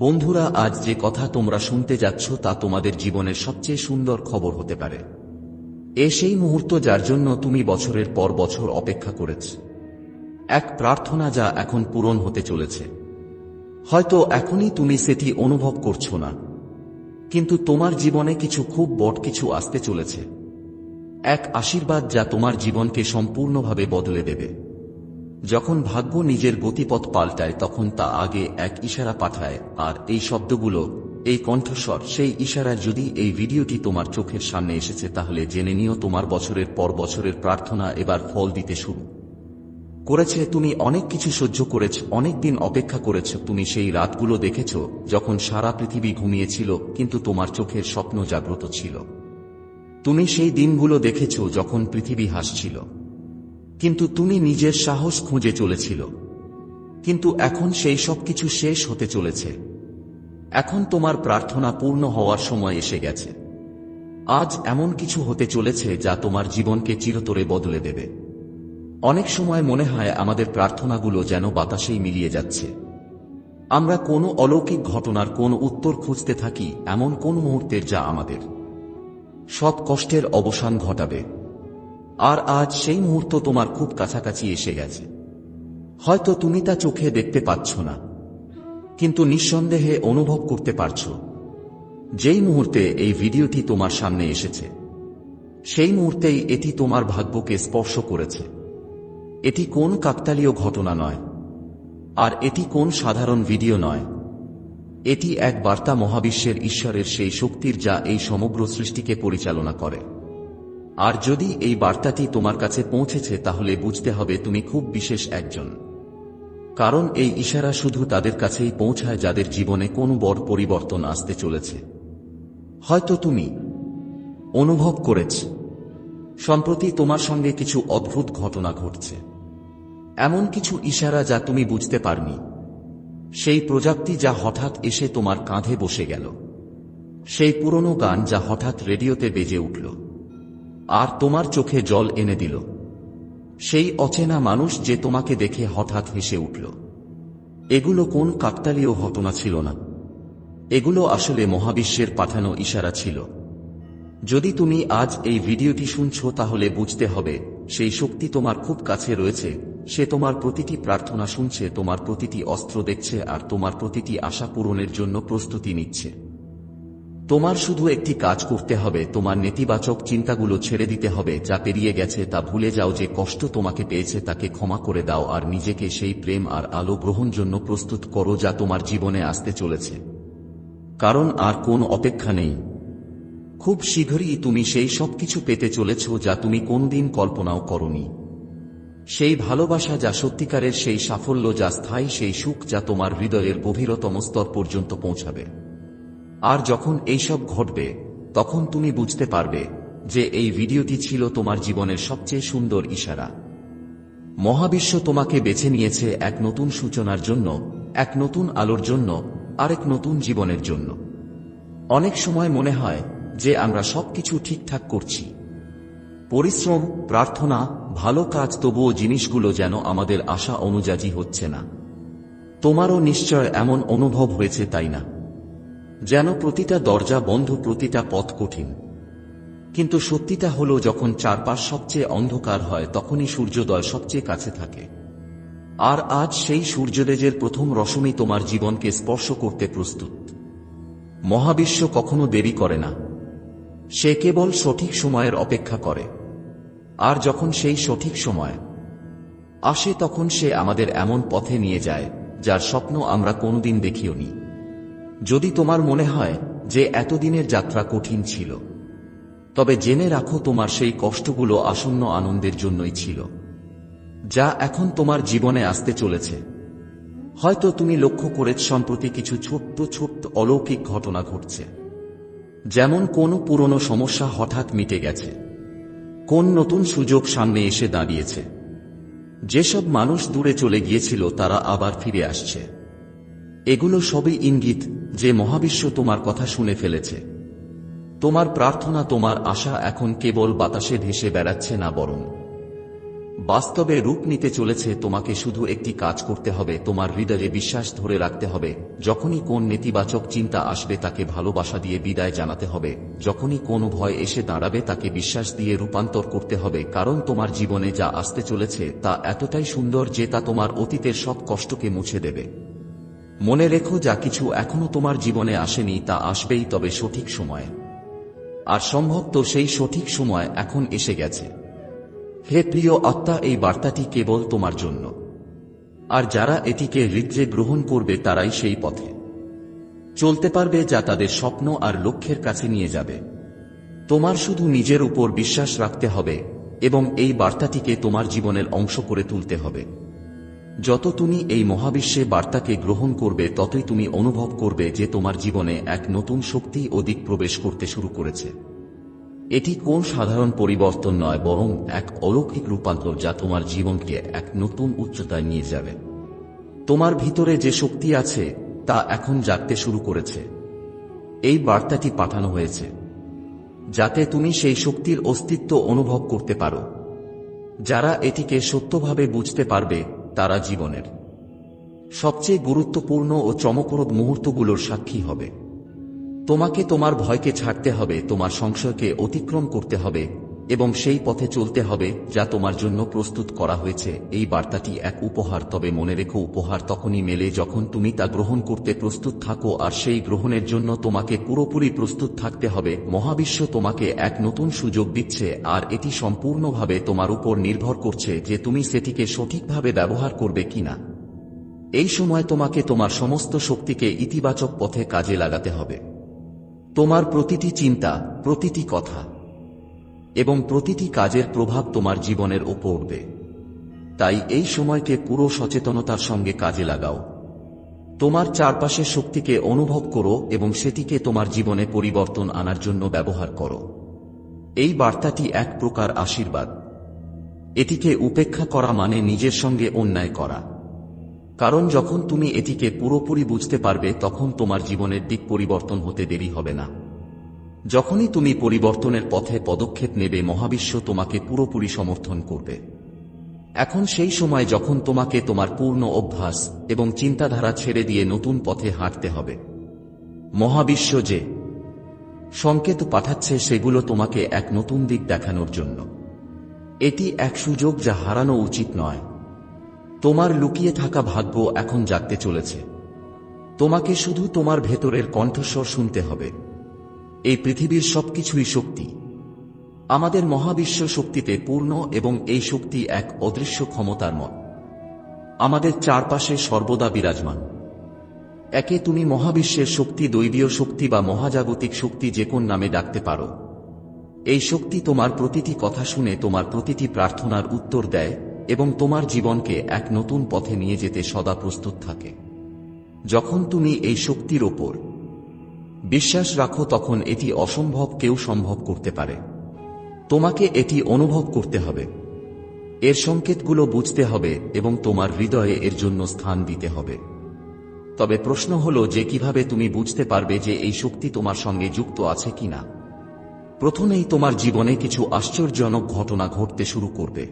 বন্ধুরা, আজ যে কথা তোমরা শুনতে যাচ্ছ তা তোমাদের জীবনের সবচেয়ে সুন্দর খবর হতে পারে। এ সেই মুহূর্ত যার জন্য তুমি বছরের পর বছর অপেক্ষা করেছ। এক প্রার্থনা যা এখন পূরণ হতে চলেছে। হয়তো এখনই তুমি সেটি অনুভব করছ না। কিন্তু তোমার জীবনে কিছু খুব বড় কিছু আসতে চলেছে। এক আশীর্বাদ যা তোমার জীবনকে সম্পূর্ণভাবে বদলে দেবে। যখন ভাগ্য নিজের গতিপথ পাল্টায়, তখন তা আগে এক ইশারা পাঠায়, আর এই শব্দগুলো, এই কণ্ঠস্বর, সেই ইশারা যদি এই ভিডিওটি তোমার চোখের সামনে এসেছে, তাহলে জেনে নিও তোমার বছরের পর বছরের প্রার্থনা এবার ফল দিতে শুরু। করেছে, তুমি অনেক কিছু সহ্য করেছ, অনেক দিন অপেক্ষা করেছ, তুমি সেই রাতগুলো দেখেছ, যখন সারা পৃথিবী ঘুমিয়েছিল, কিন্তু তোমার চোখের স্বপ্ন জাগ্রত ছিল। তুমি সেই দিনগুলো দেখেছ, যখন পৃথিবী হাসছিল। কিন্তু তুমি নিজের সাহস খুঁজে চলেছিল। কিন্তু এখন সেই সব কিছু শেষ হতে চলেছে। এখন তোমার প্রার্থনা পূর্ণ হওয়ার সময় এসে গেছে। আজ এমন কিছু হতে চলেছে যা তোমার জীবনকে চিরতরে বদলে দেবে। অনেক সময় মনে হয় আমাদের প্রার্থনাগুলো যেন বাতাসেই মিলিয়ে যাচ্ছে। আমরা কোনো অলৌকিক ঘটনার কোন উত্তর খুঁজতে থাকি এমন কোন মুহূর্তের যা আমাদের। সব কষ্টের অবসান ঘটাবে। আর আজ সেই মুহূর্ত তোমার খুব কাছাকাছি এসে গেছে। হয়তো তুমি তা চোখে দেখতে পাচ্ছ না, কিন্তু নিঃসন্দেহে অনুভব করতে পারছ। যেই মুহূর্তে এই ভিডিওটি তোমার সামনে এসেছে, সেই মুহূর্তেই এটি তোমার ভাগ্যকে স্পর্শ করেছে। এটি কোন কাকতালীয় ঘটনা নয়, আর এটি কোন সাধারণ ভিডিও নয়। এটি এক বার্তা মহাবিশ্বের ঈশ্বরের সেই শক্তির যা এই সমগ্র সৃষ্টিকে পরিচালনা করে। আর যদি এই বার্তাটি তোমার কাছে পৌঁছেছে, তাহলে বুঝতে হবে তুমি খুব বিশেষ একজন। কারণ এই ইশারা শুধু তাদের কাছেই পৌঁছায় যাদের জীবনে কোনো বড় পরিবর্তন আসতে চলেছে। হয়তো তুমি অনুভব করেছ, সম্প্রতি তোমার সঙ্গে কিছু অদ্ভুত ঘটনা ঘটছে। এমন কিছু ইশারা যা তুমি বুঝতে পারনি। সেই প্রজাপ্তি যা হঠাৎ এসে তোমার কাঁধে বসে গেল। সেই পুরনো গান যা হঠাৎ রেডিওতে বেজে উঠল। আর তোমার চোখে জল এনে দিল। সেই অচেনা মানুষ যে তোমাকে দেখে হঠাৎ হেসে উঠল। এগুলো কোন কাকতালীয় ঘটনা ছিল না। এগুলো আসলে মহাবিশ্বের পাঠানো ইশারা ছিল। যদি তুমি আজ এই ভিডিওটি শুনছ তাহলে বুঝতে হবে, সেই শক্তি তোমার খুব কাছে রয়েছে, সে তোমার প্রতিটি প্রার্থনা শুনছে, তোমার প্রতিটি অস্ত্র দেখছে আর তোমার প্রতিটি আশা পূরণের জন্য প্রস্তুতি নিচ্ছে। তোমার শুধু একটি কাজ করতে হবে, তোমার নেতিবাচক চিন্তাগুলো ছেড়ে দিতে হবে, যা পেরিয়ে গেছে তা ভুলে যাও যে কষ্ট তোমাকে পেয়েছে তাকে ক্ষমা করে দাও আর নিজেকে সেই প্রেম আর আলো গ্রহণ জন্য প্রস্তুত করো যা তোমার জীবনে আসতে চলেছে। কারণ আর কোন অপেক্ষা নেই। খুব শীঘ্রই তুমি সেই সব কিছু পেতে চলেছ যা তুমি কোনদিন কল্পনাও করনি। সেই ভালোবাসা যা সত্যিকারের সেই সাফল্য যা স্থায়ী সেই সুখ যা তোমার হৃদয়ের গভীরতম স্তর পর্যন্ত পৌঁছাবে। আর যখন এইসব ঘটবে, তখন তুমি বুঝতে পারবে যে এই ভিডিওটি ছিল তোমার জীবনের সবচেয়ে সুন্দর ইশারা। মহাবিশ্ব তোমাকে বেছে নিয়েছে এক নতুন সূচনার জন্য, এক নতুন আলোর জন্য, আরেক নতুন জীবনের জন্য। অনেক সময় মনে হয় যে আমরা সবকিছু ঠিকঠাক করছি। পরিশ্রম, প্রার্থনা, ভালো কাজ তবুও জিনিসগুলো যেন আমাদের আশা অনুযায়ী হচ্ছে না। তোমারও নিশ্চয় এমন অনুভব হয়েছে তাই না? যেন প্রতিটা দরজা বন্ধ, প্রতিটা পথ কঠিন। কিন্তু সত্যিটা হলো, যখন চারপাশ সবচেয়ে অন্ধকার হয়, তখনই সূর্যোদয় সবচেয়ে কাছে থাকে। আর আজ সেই সূর্যদেজের প্রথম রশ্মি তোমার জীবনকে স্পর্শ করতে প্রস্তুত। মহাবিশ্ব কখনো দেরি করে না। সে কেবল সঠিক সময়ের অপেক্ষা করে। আর যখন সেই সঠিক সময় আসে, তখন সে আমাদের এমন পথে নিয়ে যায়, যার স্বপ্ন আমরা কোনোদিন দেখিওনি। যদি তোমার মনে হয় যে এতদিনের যাত্রা কঠিন ছিল, তবে জেনে রাখো তোমার সেই কষ্টগুলো আসন্ন আনন্দের জন্যই ছিল, যা এখন তোমার জীবনে আসতে চলেছে। হয়তো তুমি লক্ষ্য করেছ সম্প্রতি কিছু ছোট্ট ছোট্ট অলৌকিক ঘটনা ঘটছে, যেমন কোনো পুরনো সমস্যা হঠাৎ মিটে গেছে, কোন নতুন সুযোগ সামনে এসে দাঁড়িয়েছে। যেসব মানুষ দূরে চলে গিয়েছিল তারা আবার ফিরে আসছে। এগুলো সবই ইঙ্গিত যে মহাবিশ্ব তোমার কথা শুনে ফেলেছে। তোমার প্রার্থনা, তোমার আশা এখন কেবল বাতাসে ভেসে বেড়াচ্ছে না বরং। বাস্তবে রূপ নিতে চলেছে, তোমাকে শুধু একটি কাজ করতে হবে, তোমার হৃদয়ে বিশ্বাস ধরে রাখতে হবে। যখনই কোন নেতিবাচক চিন্তা আসবে, তাকে ভালোবাসা দিয়ে বিদায় জানাতে হবে। যখনই কোনো ভয় এসে দাঁড়াবে, তাকে বিশ্বাস দিয়ে রূপান্তর করতে হবে। কারণ তোমার জীবনে যা আসতে চলেছে, তা এতটাই সুন্দর যে তা তোমার অতীতের সব কষ্টকে মুছে দেবে। মনে রেখো, যা কিছু এখনও তোমার জীবনে আসেনি, তা আসবেই তবে সঠিক সময়ে। আর সম্ভব তো সেই সঠিক সময় এখন এসে গেছে। হে প্রিয় আত্মা, এই বার্তাটি কেবল তোমার জন্য। আর যারা এটিকে হৃদ্রে গ্রহণ করবে, তারাই সেই পথে। চলতে পারবে যা তাদের স্বপ্ন আর লক্ষ্যের কাছে নিয়ে যাবে। তোমার শুধু নিজের উপর বিশ্বাস রাখতে হবে এবং এই বার্তাটিকে তোমার জীবনের অংশ করে তুলতে হবে। যত তুমি এই মহাবিশ্বে বার্তাকে গ্রহণ করবে, ততই তুমি অনুভব করবে যে তোমার জীবনে এক নতুন শক্তি দিক প্রবেশ করতে শুরু করেছে। এটি কোন সাধারণ পরিবর্তন নয়, বরং এক অলৌকিক রূপান্তর যা তোমার জীবনকে এক নতুন উচ্চতায় নিয়ে যাবে। তোমার ভিতরে যে শক্তি আছে, তা এখন জাগতে শুরু করেছে। এই বার্তাটি পাঠানো হয়েছে, যাতে তুমি সেই শক্তির অস্তিত্ব অনুভব করতে পারো। যারা এটিকে সত্যভাবে বুঝতে পারবে তারা জীবনের। সবচেয়ে গুরুত্বপূর্ণ ও চমকপ্রদ মুহূর্তগুলোর সাক্ষী হবে। তোমাকে তোমার ভয়কে ছাড়তে হবে, তোমার সংশয়কে অতিক্রম করতে হবে এবং সেই পথে চলতে হবে যা তোমার জন্য প্রস্তুত করা হয়েছে। এই বার্তাটি এক উপহার। তবে মনে রেখো, উপহার তখনই মেলে যখন তুমি তা গ্রহণ করতে প্রস্তুত থাকো আর সেই গ্রহণের জন্য তোমাকে পুরোপুরি প্রস্তুত থাকতে হবে। মহাবিশ্ব তোমাকে এক নতুন সুযোগ দিচ্ছে আর এটি সম্পূর্ণভাবে তোমার উপর নির্ভর করছে যে তুমি সেটিকে সঠিকভাবে ব্যবহার করবে কিনা। এই সময় তোমাকে তোমার সমস্ত শক্তিকে ইতিবাচক পথে কাজে লাগাতে হবে। তোমার প্রতিটি চিন্তা, প্রতিটি কথা এবং প্রতিটি কাজের প্রভাব তোমার জীবনের ওপর উঠবে তাই এই সময়কে পুরো সচেতনতার সঙ্গে কাজে লাগাও। তোমার চারপাশের শক্তিকে অনুভব করো এবং সেটিকে তোমার জীবনে পরিবর্তন আনার জন্য ব্যবহার করো। এই বার্তাটি এক প্রকার আশীর্বাদ। এটিকে উপেক্ষা করা মানে নিজের সঙ্গে অন্যায় করা। কারণ যখন তুমি এটিকে পুরোপুরি বুঝতে পারবে, তখন তোমার জীবনের দিক পরিবর্তন হতে দেরি হবে না। যখনই তুমি পরিবর্তনের পথে পদক্ষেপ নেবে, মহাবিশ্ব তোমাকে পুরোপুরি সমর্থন করবে। এখন সেই সময় যখন তোমাকে তোমার পূর্ণ অভ্যাস এবং চিন্তাধারা ছেড়ে দিয়ে নতুন পথে হাঁটতে হবে। মহাবিশ্ব যে সংকেত পাঠাচ্ছে, সেগুলো তোমাকে এক নতুন দিক দেখানোর জন্য। এটি এক সুযোগ যা হারানো উচিত নয়। তোমার লুকিয়ে থাকা ভাগ্য এখন জাগতে চলেছে। তোমাকে শুধু তোমার ভেতরের কণ্ঠস্বর শুনতে হবে। এই পৃথিবীর সবকিছুই শক্তি। আমাদের মহাবিশ্ব শক্তিতে পূর্ণ এবং এই শক্তি এক অদৃশ্য ক্ষমতার মত। আমাদের চারপাশে সর্বদা বিরাজমান। একে তুমি মহাবিশ্বের শক্তি, দৈবীয় শক্তি বা মহাজাগতিক শক্তি যে কোন নামে ডাকতে পারো। এই শক্তি তোমার প্রতিটি কথা শুনে তোমার প্রতিটি প্রার্থনার উত্তর দেয় এবং তোমার জীবনকে এক নতুন পথে নিয়ে যেতে সদা প্রস্তুত থাকে। যখন তুমি এই শক্তির ওপর বিশ্বাস রাখো তখন এটি অসম্ভব কেউ সম্ভব করতে পারে। তোমাকে এটি অনুভব করতে হবে। এর সংকেতগুলো বুঝতে হবে এবং তোমার হৃদয়ে এর জন্য স্থান দিতে হবে। তবে প্রশ্ন হল যে কীভাবে তুমি বুঝতে পারবে যে এই শক্তি তোমার সঙ্গে যুক্ত আছে কিনা? প্রথমেই তোমার জীবনে কিছু আশ্চর্যজনক ঘটনা ঘটতে শুরু করবে।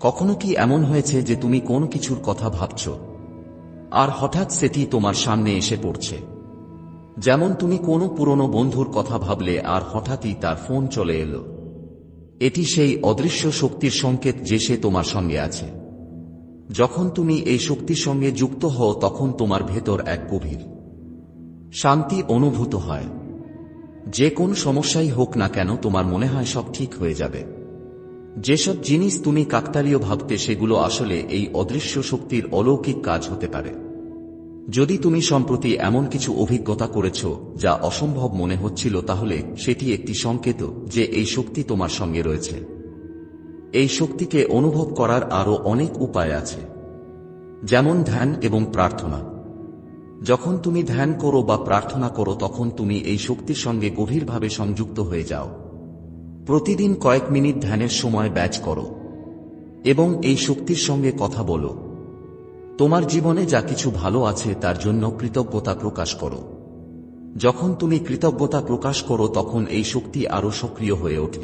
কখনো কি এমন হয়েছে যে তুমি কোন কিছুর কথা ভাবছ? আর হঠাৎ সেটি তোমার সামনে এসে পড়ছে। যেমন তুমি কোনো পুরনো বন্ধুর কথা ভাবলে আর হঠাৎই তার ফোন চলে এলো। এটি সেই অদৃশ্য শক্তির সংকেত যে সে তোমার সঙ্গে আছে। যখন তুমি এই শক্তির সঙ্গে যুক্ত হও, তখন তোমার ভেতর এক গভীর শান্তি অনুভূত হয়। যে কোন সমস্যাই হোক না কেন, তোমার মনে হয় সব ঠিক হয়ে যাবে। যেসব জিনিস তুমি কাকতালীয় ভাবতে, সেগুলো আসলে এই অদৃশ্য শক্তির অলৌকিক কাজ হতে পারে। যদি তুমি সম্প্রতি এমন কিছু অভিজ্ঞতা করেছ যা অসম্ভব মনে হচ্ছিল, তাহলে সেটি একটি সংকেত যে এই শক্তি তোমার সঙ্গে রয়েছে। এই শক্তিকে অনুভব করার আরও অনেক উপায় আছে। যেমন ধ্যান এবং প্রার্থনা। যখন তুমি ধ্যান করো বা প্রার্থনা করো, তখন তুমি এই শক্তির সঙ্গে গভীরভাবে সংযুক্ত হয়ে যাও। প্রতিদিন কয়েক মিনিট ধ্যানের সময় ব্যাচ করো এবং এই শক্তির সঙ্গে কথা বলো। তোমার জীবনে যা কিছু ভালো আছে তার জন্য কৃতজ্ঞতা প্রকাশ করো। যখন তুমি কৃতজ্ঞতা প্রকাশ করো, তখন এই শক্তি আরও সক্রিয় হয়ে ওঠে।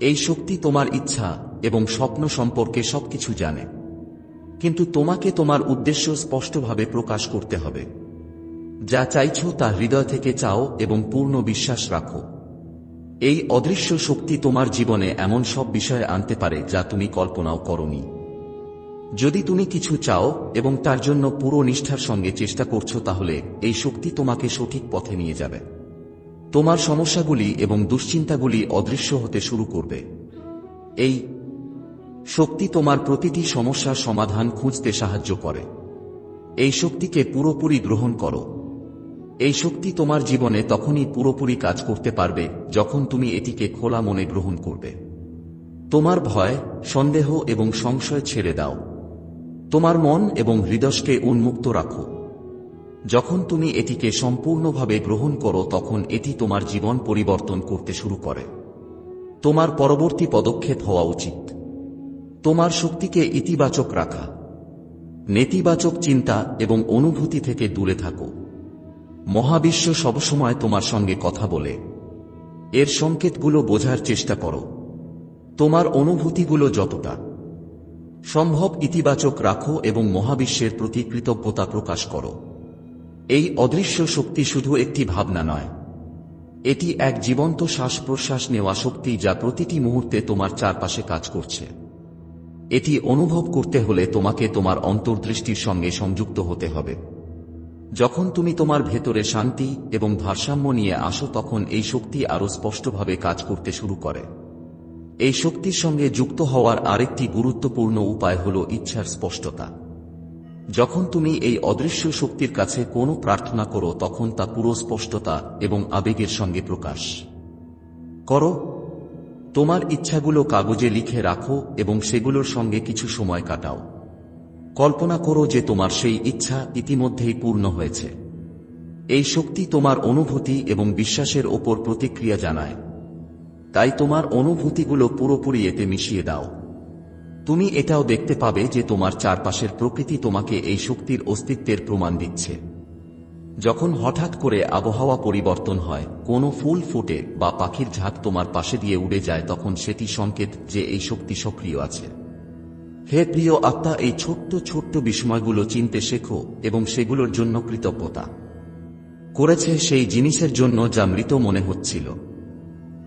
এই শক্তি তোমার ইচ্ছা এবং স্বপ্ন সম্পর্কে সবকিছু জানে। কিন্তু তোমাকে তোমার উদ্দেশ্য স্পষ্টভাবে প্রকাশ করতে হবে। যা চাইছো তা হৃদয় থেকে চাও এবং পূর্ণ বিশ্বাস রাখো। এই অদৃশ্য শক্তি তোমার জীবনে এমন সব বিষয়ে আনতে পারে যা তুমি কল্পনাও করনি। যদি তুমি কিছু চাও এবং তার জন্য পুরো নিষ্ঠার সঙ্গে চেষ্টা করছ তাহলে এই শক্তি তোমাকে সঠিক পথে নিয়ে যাবে। তোমার সমস্যাগুলি এবং দুশ্চিন্তাগুলি অদৃশ্য হতে শুরু করবে। এই শক্তি তোমার প্রতিটি সমস্যার সমাধান খুঁজতে সাহায্য করে। এই শক্তিকে পুরোপুরি গ্রহণ করো। এই শক্তি তোমার জীবনে তখনই পুরোপুরি কাজ করতে পারবে যখন তুমি এটিকে খোলা মনে গ্রহণ করবে। তোমার ভয়, সন্দেহ এবং সংশয় ছেড়ে দাও। তোমার মন এবং হৃদয়কে উন্মুক্ত রাখো। যখন তুমি এটিকে সম্পূর্ণভাবে গ্রহণ করো, তখন এটি তোমার জীবন পরিবর্তন করতে শুরু করে। তোমার পরবর্তী পদক্ষেপ হওয়া উচিত। তোমার শক্তিকে ইতিবাচক রাখা। নেতিবাচক চিন্তা এবং অনুভূতি থেকে দূরে থাকো। মহাবিশ্ব সবসময় তোমার সঙ্গে কথা বলে। এর সংকেতগুলো বোঝার চেষ্টা করো। তোমার অনুভূতিগুলো যতটা সম্ভব ইতিবাচক রাখো এবং মহাবিশ্বের প্রতি কৃতজ্ঞতা প্রকাশ করো। এই অদৃশ্য শক্তি শুধু একটি ভাবনা নয়। এটি এক জীবন্ত শ্বাস প্রশ্বাস নেওয়া শক্তি যা প্রতিটি মুহূর্তে তোমার চারপাশে কাজ করছে। এটি অনুভব করতে হলে তোমাকে তোমার অন্তর্দৃষ্টির সঙ্গে সংযুক্ত হতে হবে। যখন তুমি তোমার ভেতরে শান্তি এবং ভারসাম্য নিয়ে আসো তখন এই শক্তি আরও স্পষ্টভাবে কাজ করতে শুরু করে। এই শক্তির সঙ্গে যুক্ত হওয়ার আরেকটি গুরুত্বপূর্ণ উপায় হল ইচ্ছার স্পষ্টতা। যখন তুমি এই অদৃশ্য শক্তির কাছে কোনো প্রার্থনা করো, তখন তা পুরো স্পষ্টতা এবং আবেগের সঙ্গে প্রকাশ। করো। তোমার ইচ্ছাগুলো কাগজে লিখে রাখো এবং সেগুলোর সঙ্গে কিছু সময় কাটাও। কল্পনা করো যে তোমার সেই ইচ্ছা ইতিমধ্যেই পূর্ণ হয়েছে। এই শক্তি তোমার অনুভূতি এবং বিশ্বাসের ওপর প্রতিক্রিয়া জানায়। তাই তোমার অনুভূতিগুলো পুরোপুরি এতে মিশিয়ে দাও। তুমি এটাও দেখতে পাবে যে তোমার চারপাশের প্রকৃতি তোমাকে এই শক্তির অস্তিত্বের প্রমাণ দিচ্ছে। যখন হঠাৎ করে আবহাওয়া পরিবর্তন হয়, কোনো ফুল ফুটে বা পাখির ঝাঁক তোমার পাশে দিয়ে উড়ে যায়, তখন সেটি সংকেত যে এই শক্তি সক্রিয় আছে। হে প্রিয় আত্মা, এই ছোট্ট ছোট্ট বিস্ময়গুলো চিনতে শেখো এবং সেগুলোর জন্য কৃতজ্ঞতা। করেছে সেই জিনিসের জন্য যা মৃত মনে হচ্ছিল।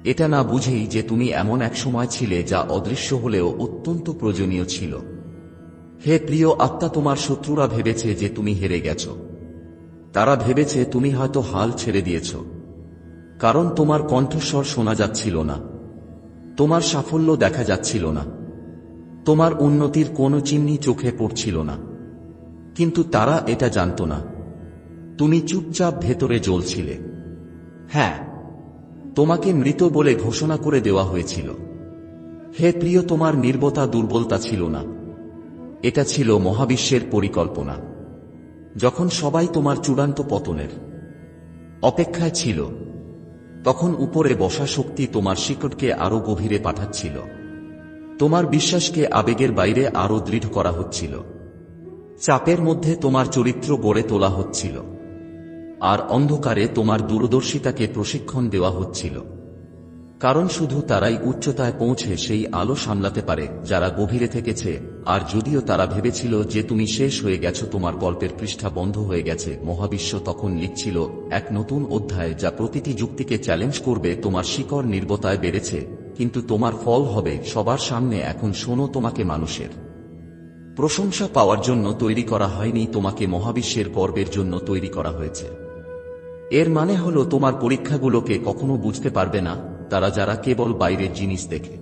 এটা না বুঝেই যে তুমি এমন এক সময় ছিলে যা অদৃশ্য হলেও অত্যন্ত প্রয়োজনীয় ছিল। হে প্রিয় আত্মা, তোমার শত্রুরা ভেবেছে যে তুমি হেরে গেছ। তারা ভেবেছে তুমি হয়তো হাল ছেড়ে দিয়েছ। কারণ তোমার কণ্ঠস্বর শোনা যাচ্ছিল না। তোমার সাফল্য দেখা যাচ্ছিল না। তোমার উন্নতির কোনো চিহ্নি চোখে পড়ছিল না। কিন্তু তারা এটা জানত না। তুমি চুপচাপ ভেতরে জ্বলছিলে। হ্যাঁ তোমাকে মৃত বলে ঘোষণা করে দেওয়া হয়েছিল। হে প্রিয়, তোমার নির্বতা দুর্বলতা ছিল না। এটা ছিল মহাবিশ্বের পরিকল্পনা। যখন সবাই তোমার চূড়ান্ত পতনের অপেক্ষায় ছিল, তখন উপরে বসা শক্তি তোমার শিকটকে আরও গভীরে পাঠাচ্ছিল। তোমার বিশ্বাসকে আবেগের বাইরে আরও দৃঢ় করা হচ্ছিল। চাপের মধ্যে তোমার চরিত্র গড়ে তোলা হচ্ছিল। আর অন্ধকারে তোমার দূরদর্শিতাকে প্রশিক্ষণ দেওয়া হচ্ছিল। কারণ শুধু তারাই উচ্চতায় পৌঁছে সেই আলো সামলাতে পারে যারা গভীরে থেকেছে, আর যদিও তারা ভেবেছিল যে তুমি শেষ হয়ে গেছো, তোমার গল্পের পৃষ্ঠা বন্ধ হয়ে গেছে, মহাবিশ্ব তখন লিখছিল এক নতুন অধ্যায় যা প্রতিটি যুক্তিকে চ্যালেঞ্জ করবে, তোমার শিকড় নির্বতায় বেড়েছে, কিন্তু তোমার ফল হবে সবার সামনে এখন শোনো তোমাকে মানুষের। প্রশংসা পাওয়ার জন্য তৈরি করা হয়নি তোমাকে মহাবিশ্বের গর্বের জন্য তৈরি করা হয়েছে। এর মানে হলো তোমার পরীক্ষাগুলোকে কখনো বুঝতে পারবে না, তারা যারা কেবল বাইরের জিনিস দেখে।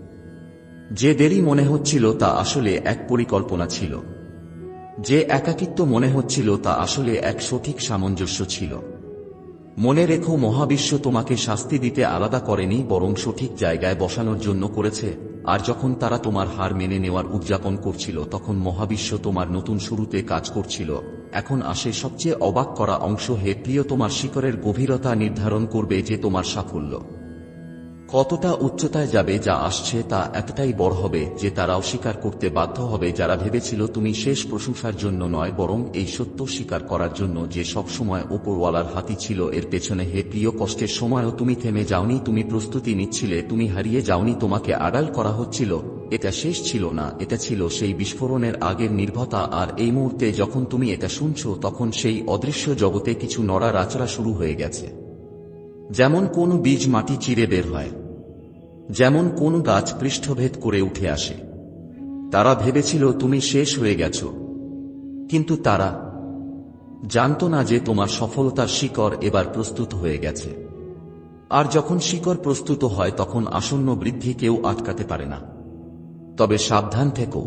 যে দেরি মনে হচ্ছিল তা আসলে এক পরিকল্পনা ছিল। যে একাকিত্ব মনে হচ্ছিল তা আসলে এক সঠিক সামঞ্জস্য ছিল। মনে রেখো, মহাবিশ্ব তোমাকে শাস্তি দিতে আলাদা করেনি, বরং সঠিক জায়গায় বসানোর জন্য করেছে, আর যখন তারা তোমার হার মেনে নেওয়ার উদযাপন করছিল, তখন মহাবিশ্ব তোমার নতুন শুরুতে কাজ করছিল। এখন আসে সবচেয়ে অবাক করা অংশ হে প্রিয়, তোমার শিকরের গভীরতা নির্ধারণ করবে যে তোমার সাফল্য। কতটা উচ্চতায় যাবে যা আসছে তা এতটাই বড় হবে যে তারা অস্বীকার করতে বাধ্য হবে যারা ভেবেছিল তুমি শেষ প্রশংসার জন্য নয় বরং এই সত্য স্বীকার করার জন্য যে সবসময় ওপরওয়ালার হাতি ছিল এর পেছনে হে প্রিয় কষ্টের সময়ও তুমি থেমে যাওনি, তুমি প্রস্তুতি নিচ্ছিলে, তুমি হারিয়ে যাওনি, তোমাকে আড়াল করা হচ্ছিল। এটা শেষ ছিল না, এটা ছিল সেই বিস্ফোরণের আগের নির্ভতা আর এই মুহূর্তে যখন তুমি এটা শুনছ তখন সেই অদৃশ্য জগতে কিছু নড়া রাচড়া শুরু হয়ে গেছে। যেমন কোন বীজ মাটি চিরে বের হয়, যেমন কোন গাছ পৃষ্ঠভেদ করে উঠে আসে। তারা ভেবেছিল, তুমি শেষ হয়ে গেছ। কিন্তু তারা জানত না যে তোমার সফলতার শিকড় এবার প্রস্তুত হয়ে গেছে। আর যখন শিকড় প্রস্তুত হয়, তখন আসন্ন বৃদ্ধি কেউ আটকাতে পারে না। তবে সাবধান থেকো,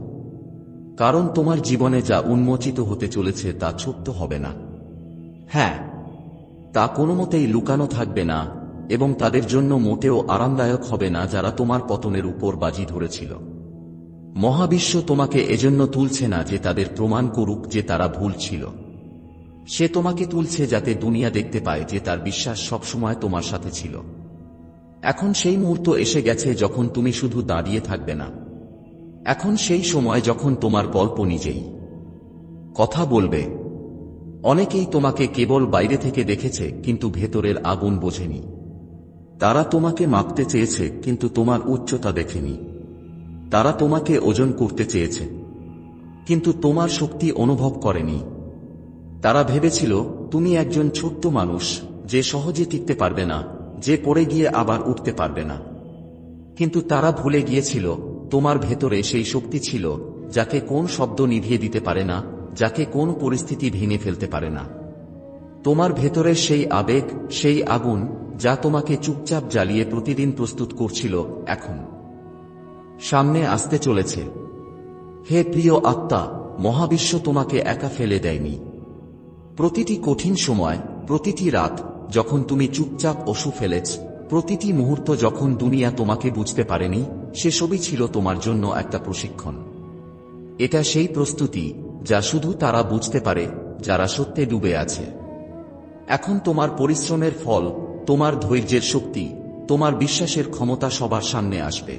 কারণ তোমার জীবনে যা উন্মোচিত হতে চলেছে তা ছোট্ট হবে না। হ্যাঁ তা কোনো মতেই লুকানো থাকবে না, এবং তাদের জন্য মোটেও আরামদায়ক হবে না যারা তোমার পতনের উপর বাজি ধরেছিল। মহাবিশ্ব তোমাকে এজন্য তুলছে না যে তাদের প্রমাণ করুক যে তারা ভুল ছিল। সে তোমাকে তুলছে যাতে দুনিয়া দেখতে পায় যে তার বিশ্বাস সবসময় তোমার সাথে ছিল। এখন সেই মুহূর্ত এসে গেছে যখন তুমি শুধু দাঁড়িয়ে থাকবে না। এখন সেই সময় যখন তোমার গল্প নিজেই। কথা বলবে অনেকেই তোমাকে কেবল বাইরে থেকে দেখেছে, কিন্তু ভেতরের আগুন বোঝেনি। তারা তোমাকে মাপতে চেয়েছে, কিন্তু তোমার উচ্চতা দেখেনি। তারা তোমাকে ওজন করতে চেয়েছে, কিন্তু তোমার শক্তি অনুভব করেনি। তারা ভেবেছিল, তুমি একজন ছোট্ট মানুষ, যে সহজে টিকতে পারবে না, যে পড়ে গিয়ে আবার উঠতে পারবে না। কিন্তু তারা ভুলে গিয়েছিল, তোমার ভেতরে সেই শক্তি ছিল, যাকে কোন শব্দ নিভিয়ে দিতে পারে না যাকে কোন পরিস্থিতি ভেঙে ফেলতে পারে না। তোমার ভেতরে সেই আবেগ, সেই আগুন, যা তোমাকে চুপচাপ জ্বালিয়ে প্রতিদিন প্রস্তুত করছিল, এখন। সামনে আসতে চলেছে। হে প্রিয় আত্মা, মহাবিশ্ব তোমাকে একা ফেলে দেয়নি। প্রতিটি কঠিন সময়, প্রতিটি রাত, যখন তুমি চুপচাপ অসু ফেলেছ, প্রতিটি মুহূর্ত যখন দুনিয়া তোমাকে বুঝতে পারেনি, সেসবই ছিল তোমার জন্য একটা প্রশিক্ষণ। এটা সেই প্রস্তুতি যা শুধু তারা বুঝতে পারে যারা সত্যে ডুবে আছে। এখন তোমার পরিশ্রমের ফল, তোমার ধৈর্যের শক্তি, তোমার বিশ্বাসের ক্ষমতা সবার সামনে আসবে।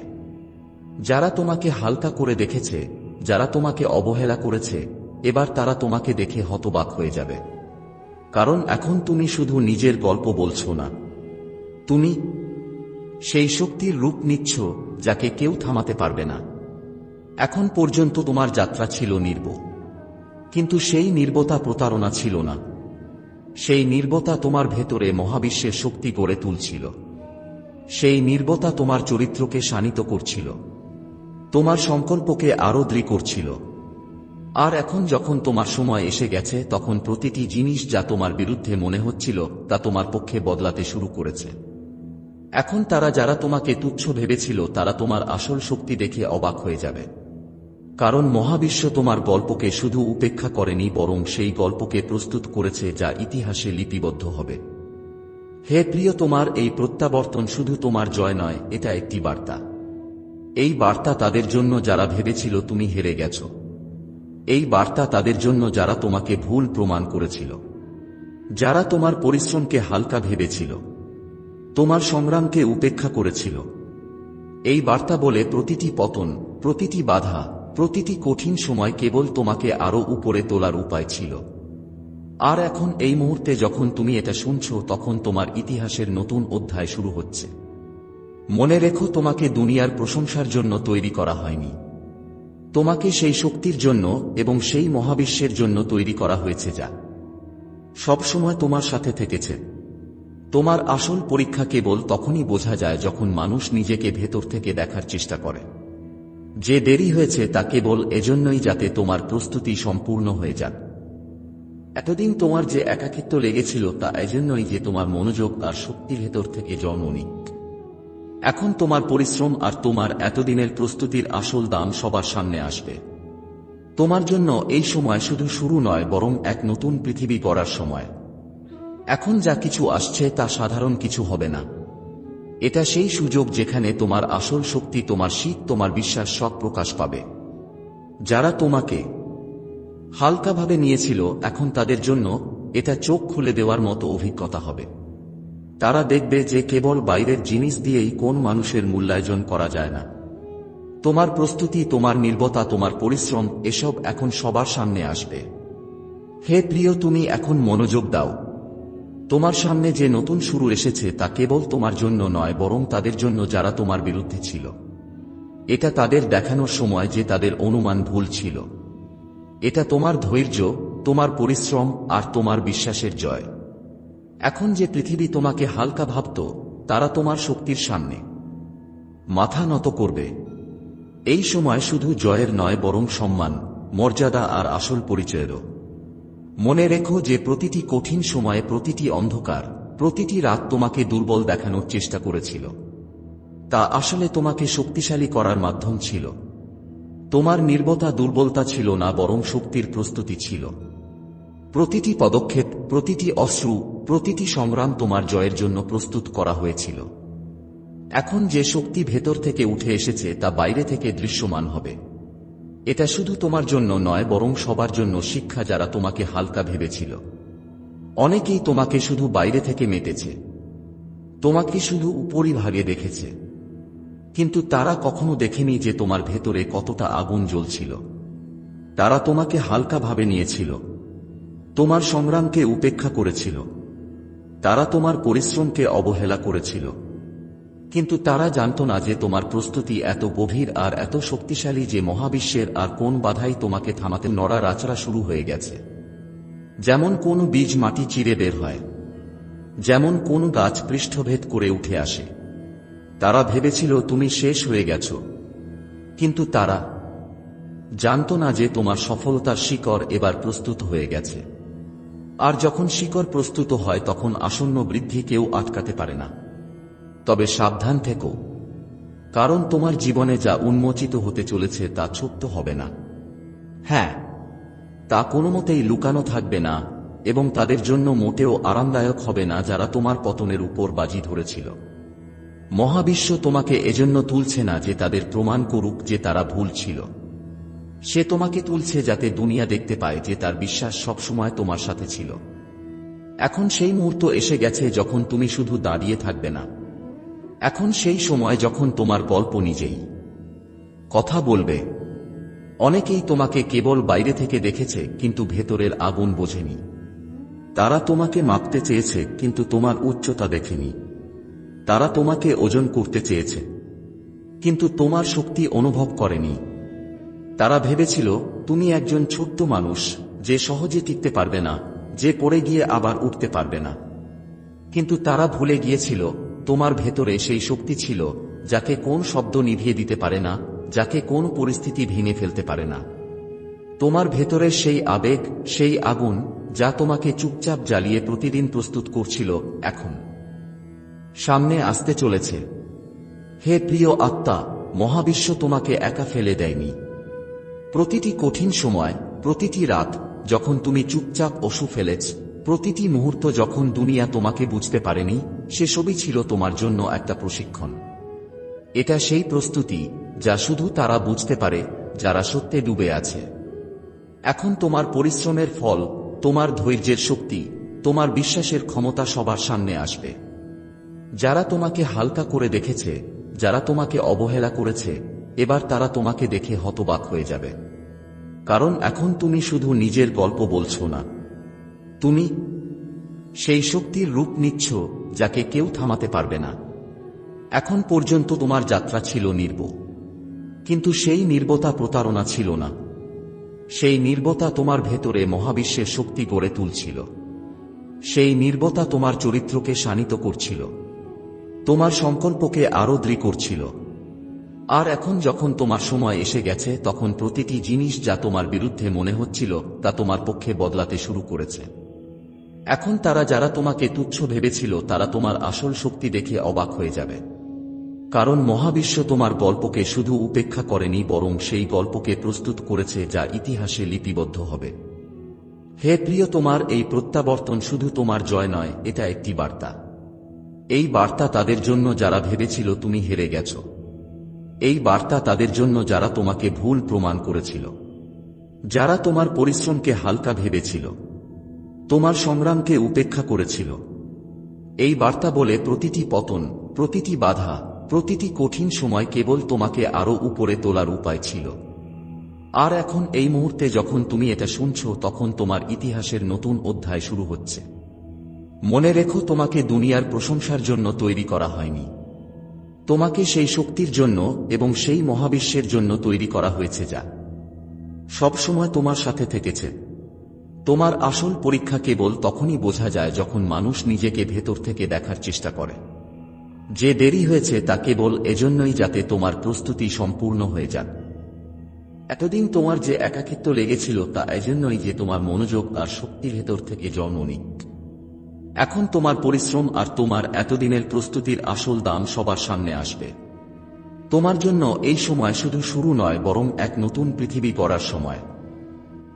যারা তোমাকে হালকা করে দেখেছে, যারা তোমাকে অবহেলা করেছে, এবার তারা তোমাকে দেখে হতবাক হয়ে যাবে। কারণ এখন তুমি শুধু নিজের গল্প বলছো না। তুমি সেই শক্তির রূপ নিচ্ছ যাকে কেউ থামাতে পারবে না। এখন পর্যন্ত তোমার যাত্রা ছিল নির্ব কিন্তু সেই নির্বতা প্রতারণা ছিল না। সেই নির্বতা তোমার ভেতরে মহাবিশ্বের শক্তি গড়ে তুলছিল। সেই নির্বতা তোমার চরিত্রকে শানিত করছিল। তোমার সংকল্পকে আরও দৃঢ় করছিল। আর এখন যখন তোমার সময় এসে গেছে, তখন প্রতিটি জিনিস যা তোমার বিরুদ্ধে মনে হচ্ছিল, তা তোমার পক্ষে বদলাতে শুরু করেছে। এখন তারা যারা তোমাকে তুচ্ছ ভেবেছিল, তারা তোমার আসল শক্তি দেখে অবাক হয়ে যাবে। কারণ মহাবিশ্ব তোমার গল্পকে শুধু উপেক্ষা করেনি, বরং সেই গল্পকে প্রস্তুত করেছে যা ইতিহাসে লিপিবদ্ধ হবে। হে প্রিয় তোমার, এই প্রত্যাবর্তন শুধু তোমার জয় নয়, এটা একটি বার্তা। এই বার্তা তাদের জন্য যারা ভেবেছিল তুমি হেরে গেছ। এই বার্তা তাদের জন্য যারা তোমাকে ভুল প্রমাণ করেছিল। যারা তোমার পরিশ্রমকে হালকা ভেবেছিল। তোমার সংগ্রামকে উপেক্ষা করেছিল। এই বার্তা বলে প্রতিটি পতন, প্রতিটি বাধা প্রতিটি কঠিন সময় কেবল তোমাকে আরও উপরে তোলার উপায় ছিল। আর এখন এই মুহূর্তে যখন তুমি এটা শুনছ, তখন তোমার ইতিহাসের নতুন অধ্যায় শুরু হচ্ছে। মনে রেখো, তোমাকে দুনিয়ার প্রশংসার জন্য তৈরি করা হয়নি। তোমাকে সেই শক্তির জন্য এবং সেই মহাবিশ্বের জন্য তৈরি করা হয়েছে যা। সবসময় তোমার সাথে থেকেছে। তোমার আসল পরীক্ষা কেবল তখনই বোঝা যায় যখন মানুষ নিজেকে ভেতর থেকে দেখার চেষ্টা করে। যে দেরি হয়েছে তা কেবল এজন্যই যাতে তোমার প্রস্তুতি সম্পূর্ণ হয়ে যাক। এতদিন তোমার যে একাকিত্ব লেগেছিল তা এজন্যই যে তোমার মনোযোগ আর শক্তি ভেতর থেকে জন্ম এখন তোমার পরিশ্রম আর তোমার এতদিনের প্রস্তুতির আসল দাম সবার সামনে আসবে। তোমার জন্য এই সময় শুধু শুরু নয়, বরং এক নতুন পৃথিবী গড়ার সময়। এখন যা কিছু আসছে তা সাধারণ কিছু হবে না। এটা সেই সুযোগ যেখানে তোমার আসল শক্তি, তোমার শীত, তোমার বিশ্বাস সব প্রকাশ পাবে। যারা তোমাকে হালকাভাবে নিয়েছিল, এখন তাদের জন্য এটা চোখ খুলে দেওয়ার মতো অভিজ্ঞতা হবে। তারা দেখবে যে কেবল বাইরের জিনিস দিয়েই কোন মানুষের মূল্যায়জন করা যায় না। তোমার প্রস্তুতি, তোমার নির্বতা, তোমার পরিশ্রম, এসব এখন সবার সামনে আসবে। হে প্রিয়, তুমি এখন মনোযোগ দাও। তোমার সামনে যে নতুন শুরু এসেছে তা কেবল তোমার জন্য নয়, বরং তাদের জন্য যারা তোমার বিরুদ্ধে ছিল। এটা তাদের দেখানোর সময় যে তাদের অনুমান ভুল ছিল। এটা তোমার ধৈর্য, তোমার পরিশ্রম আর তোমার বিশ্বাসের জয়। এখন যে পৃথিবী তোমাকে হালকা ভাবত, তারা তোমার শক্তির সামনে মাথা নত করবে। এই সময় শুধু জয়ের নয়, বরং সম্মান, মর্যাদা আর আসল পরিচয়েরও। মনে রেখো যে প্রতিটি কঠিন সময়ে প্রতিটি অন্ধকার, প্রতিটি রাত তোমাকে দুর্বল দেখানোর চেষ্টা করেছিল। তা আসলে তোমাকে শক্তিশালী করার মাধ্যম ছিল। তোমার নির্বতা দুর্বলতা ছিল না, বরং শক্তির প্রস্তুতি ছিল। প্রতিটি পদক্ষেপ, প্রতিটি অশ্রু, প্রতিটি সংগ্রাম তোমার জয়ের জন্য প্রস্তুত করা হয়েছিল। এখন যে শক্তি ভেতর থেকে উঠে এসেছে তা বাইরে থেকে দৃশ্যমান হবে। এটা শুধু তোমার জন্য নয়, বরং সবার জন্য শিক্ষা যারা তোমাকে হালকা ভেবেছিল। অনেকেই তোমাকে শুধু বাইরে থেকে মেতেছে তোমাকে শুধু উপরিভাগে দেখেছে। কিন্তু তারা কখনো দেখেনি যে তোমার ভেতরে কতটা আগুন জ্বলছিল। তারা তোমাকে হালকাভাবে নিয়েছিল। তোমার সংগ্রামকে উপেক্ষা করেছিল। তারা তোমার পরিশ্রমকে অবহেলা করেছিল। কিন্তু তারা জানত না যে তোমার প্রস্তুতি এত গভীর আর এত শক্তিশালী যে মহাবিশ্বের আর কোন বাধাই তোমাকে থামাতে নড়া রাচড়া শুরু হয়ে গেছে। যেমন কোন বীজ মাটি চিরে বের হয়, যেমন কোন গাছ পৃষ্ঠভেদ করে উঠে আসে। তারা ভেবেছিল তুমি শেষ হয়ে গেছ। কিন্তু তারা জানত না যে তোমার সফলতার শিকড় এবার প্রস্তুত হয়ে গেছে। আর যখন শিকড় প্রস্তুত হয়, তখন আসন্ন বৃদ্ধি কেউ আটকাতে পারে না। তবে সাবধান থেকো, কারণ তোমার জীবনে যা উন্মোচিত হতে চলেছে তা ছোট্ট হবে না। হ্যাঁ তা কোনো মতেই লুকানো থাকবে না এবং তাদের জন্য মোটেও আরামদায়ক হবে না যারা তোমার পতনের উপর বাজি ধরেছিল। মহাবিশ্ব তোমাকে এজন্য তুলছে না যে তাদের প্রমাণ করুক যে তারা ভুল ছিল। সে তোমাকে তুলছে যাতে দুনিয়া দেখতে পায় যে তার বিশ্বাস সবসময় তোমার সাথে ছিল। এখন সেই মুহূর্ত এসে গেছে যখন তুমি শুধু দাঁড়িয়ে থাকবে না। এখন সেই সময় যখন তোমার গল্প নিজেই কথা বলবে, অনেকেই তোমাকে কেবল বাইরে থেকে দেখেছে, কিন্তু ভেতরের আগুন বোঝেনি। তারা তোমাকে মাপতে চেয়েছে, কিন্তু তোমার উচ্চতা দেখেনি। তারা তোমাকে ওজন করতে চেয়েছে, কিন্তু তোমার শক্তি অনুভব করেনি। তারা ভেবেছিল, তুমি একজন ছোট্ট মানুষ, যে সহজে টিকতে পারবে না, যে পড়ে গিয়ে আবার উঠতে পারবে না। কিন্তু তারা ভুলে গিয়েছিল তোমার ভেতরে সেই শক্তি ছিল, যাকে কোন শব্দ নিভিয়ে দিতে পারে না, যাকে কোন পরিস্থিতি ভেঙে ফেলতে পারে না। তোমার ভেতরের সেই আবেগ, সেই আগুন, যা তোমাকে চুপচাপ জ্বালিয়ে প্রতিদিন প্রস্তুত করছিল, এখন। সামনে আসতে চলেছে। হে প্রিয় আত্মা, মহাবিশ্ব তোমাকে একা ফেলে দেয়নি। প্রতিটি কঠিন সময়, প্রতিটি রাত, যখন তুমি চুপচাপ অসু ফেলেছ প্রতিটি মুহূর্ত যখন দুনিয়া তোমাকে বুঝতে পারেনি সেসবই ছিল তোমার জন্য একটা প্রশিক্ষণ। এটা সেই প্রস্তুতি যা শুধু তারা বুঝতে পারে, যারা সত্যে ডুবে আছে। এখন তোমার পরিশ্রমের ফল, তোমার ধৈর্যের শক্তি, তোমার বিশ্বাসের ক্ষমতা সবার সামনে আসবে। যারা তোমাকে হালকা করে দেখেছে, যারা তোমাকে অবহেলা করেছে, এবার তারা তোমাকে দেখে হতবাক হয়ে যাবে। কারণ এখন তুমি শুধু নিজের গল্প বলছো না। তুমি সেই শক্তির রূপ নিচ্ছ যাকে কেউ থামাতে পারবে না। এখন পর্যন্ত তোমার যাত্রা ছিল নির্ব। কিন্তু সেই নির্বতা প্রতারণা ছিল না। সেই নির্বতা তোমার ভেতরে মহাবিশ্বের শক্তি গড়ে তুলছিল। সেই নির্বতা তোমার চরিত্রকে শানিত করছিল। তোমার সংকল্পকে আরও দৃঢ় করছিল। আর এখন যখন তোমার সময় এসে গেছে, তখন প্রতিটি জিনিস যা তোমার বিরুদ্ধে মনে হচ্ছিল তা তোমার পক্ষে বদলাতে শুরু করেছে। এখন তারা যারা তোমাকে তুচ্ছ ভেবেছিল, তারা তোমার আসল শক্তি দেখে অবাক হয়ে যাবে। কারণ মহাবিশ্ব তোমার গল্পকে শুধু উপেক্ষা করেনি, বরং সেই গল্পকে প্রস্তুত করেছে যা ইতিহাসে লিপিবদ্ধ হবে। হে প্রিয়, তোমার এই প্রত্যাবর্তন শুধু তোমার জয় নয়, এটা একটি বার্তা। এই বার্তা তাদের জন্য যারা ভেবেছিল তুমি হেরে গেছ। এই বার্তা তাদের জন্য যারা তোমাকে ভুল প্রমাণ করেছিল। যারা তোমার পরিশ্রমকে হালকা ভেবেছিল। তোমার সংগ্রামকে উপেক্ষা করেছিল। এই বার্তা বলে প্রতিটি পতন, প্রতিটি বাধা, প্রতিটি কঠিন সময় কেবল তোমাকে আরও উপরে তোলার উপায় ছিল। আর এখন এই মুহূর্তে যখন তুমি এটা শুনছ, তখন তোমার ইতিহাসের নতুন অধ্যায় শুরু হচ্ছে। মনে রেখো তোমাকে দুনিয়ার প্রশংসার জন্য তৈরি করা হয়নি। তোমাকে সেই শক্তির জন্য এবং সেই মহাবিশ্বের জন্য তৈরি করা হয়েছে যা সবসময় তোমার সাথে থেকেছে। তোমার আসল পরীক্ষা কেবল তখনই বোঝা যায় যখন মানুষ নিজেকে ভেতর থেকে দেখার চেষ্টা করে। যে দেরি হয়েছে তা কেবল এজন্যই যাতে তোমার প্রস্তুতি সম্পূর্ণ হয়ে যাক। এতদিন তোমার যে একাকিত্ব লেগেছিল তা এজন্যই যে তোমার মনোযোগ আর শক্তি ভেতর থেকে জন্ম নিক। এখন তোমার পরিশ্রম আর তোমার এতদিনের প্রস্তুতির আসল দাম সবার সামনে আসবে। তোমার জন্য এই সময় শুধু শুরু নয়, বরং এক নতুন পৃথিবী পড়ার সময়।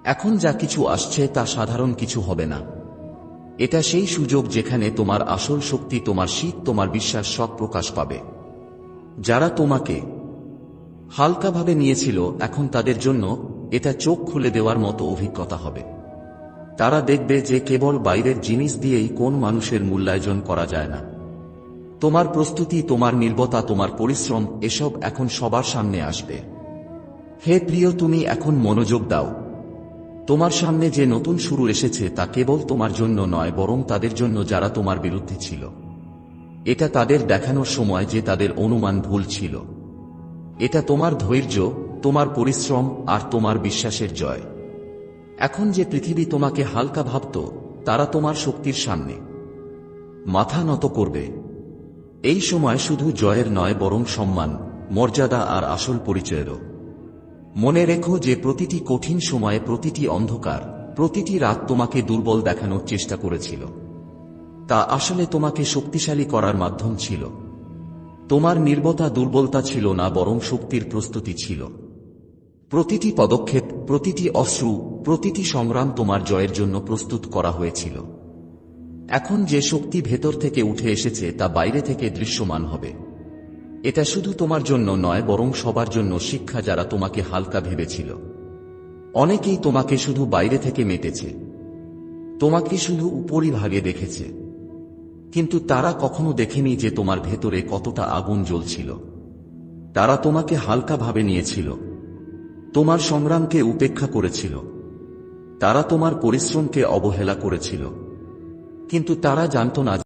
এখন যা কিছু আসছে তা সাধারণ কিছু হবে না। এটা সেই সুযোগ যেখানে তোমার আসল শক্তি, তোমার শীত, তোমার বিশ্বাস সব প্রকাশ পাবে। যারা তোমাকে হালকাভাবে নিয়েছিল, এখন তাদের জন্য এটা চোখ খুলে দেওয়ার মতো অভিজ্ঞতা হবে। তারা দেখবে যে কেবল বাইরের জিনিস দিয়েই কোন মানুষের মূল্যায়জন করা যায় না। তোমার প্রস্তুতি, তোমার নির্বতা, তোমার পরিশ্রম, এসব এখন সবার সামনে আসবে। হে প্রিয়, তুমি এখন মনোযোগ দাও। তোমার সামনে যে নতুন শুরু এসেছে তা কেবল তোমার জন্য নয়, বরং তাদের জন্য যারা তোমার বিরুদ্ধে ছিল। এটা তাদের দেখানোর সময় যে তাদের অনুমান ভুল ছিল। এটা তোমার ধৈর্য, তোমার পরিশ্রম আর তোমার বিশ্বাসের জয়। এখন যে পৃথিবী তোমাকে হালকা ভাবত, তারা তোমার শক্তির সামনে। মাথা নত করবে। এই সময় শুধু জয়ের নয়, বরং সম্মান, মর্যাদা আর আসল পরিচয়েরও। মনে রেখো যে প্রতিটি কঠিন সময়ে প্রতিটি অন্ধকার, প্রতিটি রাত তোমাকে দুর্বল দেখানোর চেষ্টা করেছিল। তা আসলে তোমাকে শক্তিশালী করার মাধ্যম ছিল। তোমার নির্বতা দুর্বলতা ছিল না, বরং শক্তির প্রস্তুতি ছিল। প্রতিটি পদক্ষেপ, প্রতিটি অশ্রু, প্রতিটি সংগ্রাম তোমার জয়ের জন্য প্রস্তুত করা হয়েছিল। এখন যে শক্তি ভেতর থেকে উঠে এসেছে, তা বাইরে থেকে দৃশ্যমান হবে। এটা শুধু তোমার জন্য নয়, বরং সবার জন্য শিক্ষা যারা তোমাকে হালকা ভেবেছিল। অনেকেই তোমাকে শুধু বাইরে থেকে মেতেছে তোমাকে শুধু উপরিভাগে দেখেছে। কিন্তু তারা কখনো দেখেনি যে তোমার ভেতরে কতটা আগুন জ্বলছিল। তারা তোমাকে হালকাভাবে নিয়েছিল। তোমার সংগ্রামকে উপেক্ষা করেছিল। তারা তোমার পরিশ্রমকে অবহেলা করেছিল। কিন্তু তারা জানত না